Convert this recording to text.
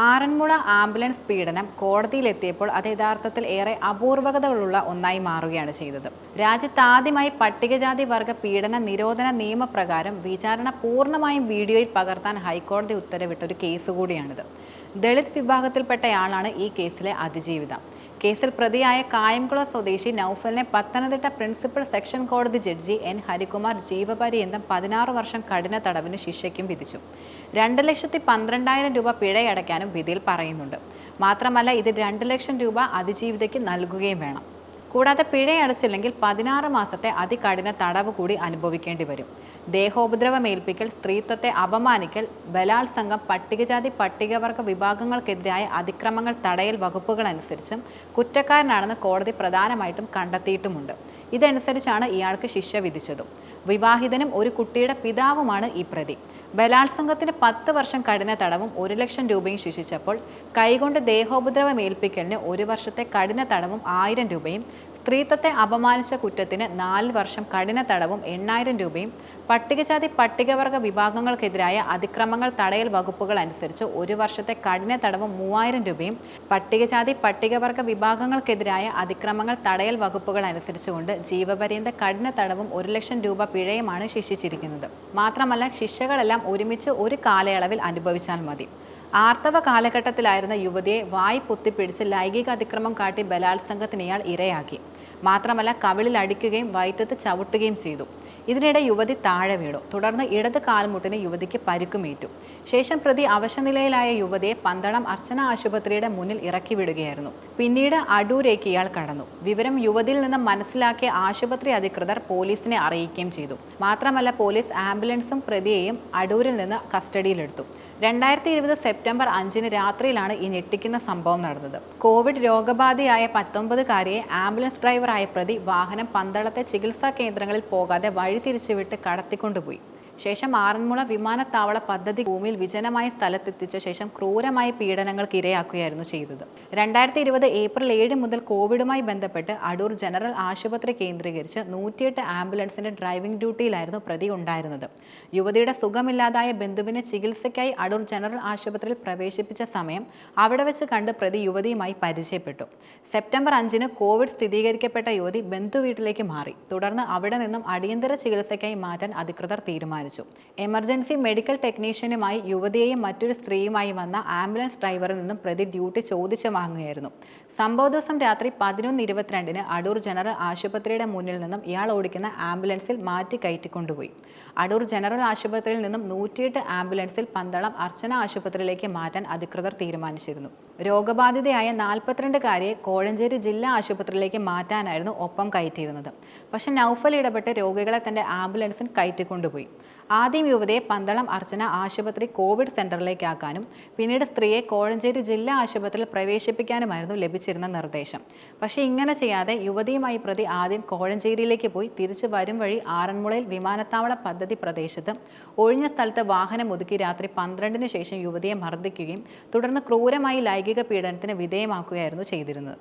Aranmula ambulance പീഡനം കോടതിയിലെത്തിയപ്പോൾ അത് യഥാർത്ഥത്തിൽ ഏറെ അപൂർവകതകളുള്ള ഒന്നായി മാറുകയാണ് ചെയ്തത്. രാജ്യത്ത് ആദ്യമായി പട്ടികജാതി വർഗ പീഡന നിരോധന നിയമപ്രകാരം വിചാരണ പൂർണമായും വീഡിയോയിൽ പകർത്താൻ ഹൈക്കോടതി ഉത്തരവിട്ട ഒരു കേസ് കൂടിയാണിത്. ദളിത് വിഭാഗത്തിൽപ്പെട്ടയാളാണ് ഈ കേസിലെ അതിജീവിത. കേസിൽ പ്രതിയായ കായംകുളം സ്വദേശി നൌഫലിനെ പത്തനംതിട്ട പ്രിൻസിപ്പൽ സെക്ഷൻ കോടതി ജഡ്ജി എൻ ഹരികുമാർ ജീവപര്യന്തം പതിനാറ് വർഷം കഠിന തടവിന് ശിക്ഷയ്ക്കും വിധിച്ചു. രണ്ട് ലക്ഷത്തി പന്ത്രണ്ടായിരം രൂപ പിഴയടയ്ക്കാനും വിധിയിൽ പറയുന്നുണ്ട്. മാത്രമല്ല ഇത് രണ്ട് ലക്ഷം രൂപ അതിജീവിതയ്ക്ക് നൽകുകയും വേണം. കൂടാതെ പിഴയടച്ചില്ലെങ്കിൽ പതിനാറ് മാസത്തെ അതികഠിന തടവ് കൂടി അനുഭവിക്കേണ്ടി വരും. ദേഹോപദ്രവമേൽപ്പിക്കൽ സ്ത്രീത്വത്തെ അപമാനിക്കൽ ബലാത്സംഗം പട്ടികജാതി പട്ടികവർഗ വിഭാഗങ്ങൾക്കെതിരായ അതിക്രമങ്ങൾ തടയൽ വകുപ്പുകൾ അനുസരിച്ചും കുറ്റക്കാരനാണെന്ന് കോടതി പ്രധാനമായിട്ടും കണ്ടെത്തിയിട്ടുമുണ്ട്. ഇതനുസരിച്ചാണ് ഇയാൾക്ക് ശിക്ഷ വിധിച്ചതും. വിവാഹിതനും ഒരു കുട്ടിയുടെ പിതാവുമാണ് ഈ പ്രതി. ബലാത്സംഗത്തിന് പത്ത് വർഷം കഠിന തടവും ഒരു ലക്ഷം രൂപയും ശിക്ഷിച്ചപ്പോൾ കൈകൊണ്ട് ദേഹോപദ്രവം ഏൽപ്പിക്കലിന് ഒരു വർഷത്തെ കഠിന തടവും ആയിരം രൂപയും സ്ത്രീത്വത്തെ അപമാനിച്ച കുറ്റത്തിന് നാല് വർഷം കഠിന തടവും എണ്ണായിരം രൂപയും പട്ടികജാതി പട്ടികവർഗ വിഭാഗങ്ങൾക്കെതിരായ അതിക്രമങ്ങൾ തടയൽ വകുപ്പുകൾ അനുസരിച്ച് ഒരു വർഷത്തെ കഠിന തടവും മൂവായിരം രൂപയും പട്ടികജാതി പട്ടികവർഗ വിഭാഗങ്ങൾക്കെതിരായ അതിക്രമങ്ങൾ തടയൽ വകുപ്പുകൾ അനുസരിച്ചുകൊണ്ട് ജീവപര്യന്ത കഠിന തടവും ഒരു ലക്ഷം രൂപ പിഴയുമാണ് ശിക്ഷിച്ചിരിക്കുന്നത്. മാത്രമല്ല ശിക്ഷകളെല്ലാം ഒരുമിച്ച് ഒരു കാലയളവിൽ അനുഭവിച്ചാൽ മതി. ആർത്തവ കാലഘട്ടത്തിലായിരുന്ന യുവതിയെ വായ് പൊത്തിപ്പിടിച്ച് ലൈംഗിക അതിക്രമം കാട്ടി ബലാത്സംഗത്തിന് ഇയാൾ ഇരയാക്കി. മാത്രമല്ല കവിളിൽ അടിക്കുകയും വയറ്റത്ത് ചവിട്ടുകയും ചെയ്തു. ഇതിനിടെ യുവതി താഴെ വീണു. തുടർന്ന് ഇടത് കാൽമുട്ടിന് യുവതിക്ക് പരിക്കുമേറ്റു. ശേഷം പ്രതി അവശനിലയിലായ യുവതിയെ പന്തളം അർച്ചന ആശുപത്രിയുടെ മുന്നിൽ ഇറക്കി വിടുകയായിരുന്നു. പിന്നീട് അടൂരേക്ക് ഇയാൾ കടന്നു. വിവരം യുവതിയിൽ നിന്ന് മനസ്സിലാക്കിയ ആശുപത്രി അധികൃതർ പോലീസിനെ അറിയിക്കുകയും ചെയ്തു. മാത്രമല്ല പോലീസ് ആംബുലൻസും പ്രതിയെയും അടൂരിൽ നിന്ന് കസ്റ്റഡിയിലെടുത്തു. രണ്ടായിരത്തി ഇരുപത് സെപ്റ്റംബർ അഞ്ചിന് രാത്രിയിലാണ് ഈ ഞെട്ടിക്കുന്ന സംഭവം നടന്നത്. കോവിഡ് രോഗബാധയായ പത്തൊമ്പതുകാരിയെ ആംബുലൻസ് ഡ്രൈവറായ പ്രതി വാഹനം പന്തളത്തെ ചികിത്സാ കേന്ദ്രങ്ങളിൽ പോകാതെ വഴി തിരിച്ചുവിട്ട് കടത്തിക്കൊണ്ടുപോയി. ശേഷം ആറന്മുള വിമാനത്താവള പദ്ധതി ഭൂമിയിൽ വിജനമായ സ്ഥലത്തെത്തിച്ച ശേഷം ക്രൂരമായ പീഡനങ്ങൾക്ക് ഇരയാക്കുകയായിരുന്നു ചെയ്തത്. രണ്ടായിരത്തി ഇരുപത് ഏപ്രിൽ ഏഴ് മുതൽ കോവിഡുമായി ബന്ധപ്പെട്ട് അടൂർ ജനറൽ ആശുപത്രി കേന്ദ്രീകരിച്ച് നൂറ്റിയെട്ട് ആംബുലൻസിന്റെ ഡ്രൈവിംഗ് ഡ്യൂട്ടിയിലായിരുന്നു പ്രതി ഉണ്ടായിരുന്നത്. യുവതിയുടെ സുഖമില്ലാതായ ബന്ധുവിനെ ചികിത്സയ്ക്കായി അടൂർ ജനറൽ ആശുപത്രിയിൽ പ്രവേശിപ്പിച്ച സമയം അവിടെ വെച്ച് കണ്ട് പ്രതി യുവതിയുമായി പരിചയപ്പെട്ടു. സെപ്റ്റംബർ അഞ്ചിന് കോവിഡ് സ്ഥിരീകരിക്കപ്പെട്ട യുവതി ബന്ധു വീട്ടിലേക്ക് മാറി. തുടർന്ന് അവിടെ നിന്നും അടിയന്തര ചികിത്സയ്ക്കായി മാറ്റാൻ അധികൃതർ തീരുമാനിച്ചു. എമർജൻസി മെഡിക്കൽ ടെക്നീഷ്യനുമായി യുവതിയെയും മറ്റൊരു സ്ത്രീയുമായി വന്ന ആംബുലൻസ് ഡ്രൈവറിൽ നിന്നും പ്രതി ഡ്യൂട്ടി ചോദിച്ചു വാങ്ങുകയായിരുന്നു. സംഭവ ദിവസം രാത്രി പതിനൊന്ന് ഇരുപത്തിരണ്ടിന് അടൂർ ജനറൽ ആശുപത്രിയുടെ മുന്നിൽ നിന്നും ഇയാൾ ഓടിക്കുന്ന ആംബുലൻസിൽ മാറ്റി കയറ്റിക്കൊണ്ടുപോയി. അടൂർ ജനറൽ ആശുപത്രിയിൽ നിന്നും നൂറ്റിയെട്ട് ആംബുലൻസിൽ പന്തളം അർച്ചന ആശുപത്രിയിലേക്ക് മാറ്റാൻ അധികൃതർ തീരുമാനിച്ചിരുന്നു. രോഗബാധിതയായ നാൽപ്പത്തിരണ്ടുകാരിയെ കോഴഞ്ചേരി ജില്ലാ ആശുപത്രിയിലേക്ക് മാറ്റാനായിരുന്നു ഒപ്പം കയറ്റിയിരുന്നത്. പക്ഷേ നൌഫൽ ഇടപെട്ട് രോഗികളെ തന്റെ ആംബുലൻസിൽ കയറ്റിക്കൊണ്ടുപോയി. ആദ്യം യുവതിയെ പന്തളം അർച്ചന ആശുപത്രി കോവിഡ് സെന്ററിലേക്കാക്കാനും പിന്നീട് സ്ത്രീയെ കോഴഞ്ചേരി ജില്ലാ ആശുപത്രിയിൽ പ്രവേശിപ്പിക്കാനുമായിരുന്നു ലഭിച്ചിരുന്ന നിർദ്ദേശം. പക്ഷേ ഇങ്ങനെ ചെയ്യാതെ യുവതിയുമായി പ്രതി ആദ്യം കോഴഞ്ചേരിയിലേക്ക് പോയി തിരിച്ചു വരും വഴി ആറന്മുളയിൽ വിമാനത്താവള പദ്ധതി പ്രദേശത്ത് ഒഴിഞ്ഞ സ്ഥലത്ത് വാഹനം ഒതുക്കി രാത്രി പന്ത്രണ്ടിന് ശേഷം യുവതിയെ മർദ്ദിക്കുകയും തുടർന്ന് ക്രൂരമായി ലൈംഗിക പീഡനത്തിന് വിധേയമാക്കുകയായിരുന്നു ചെയ്തിരുന്നത്.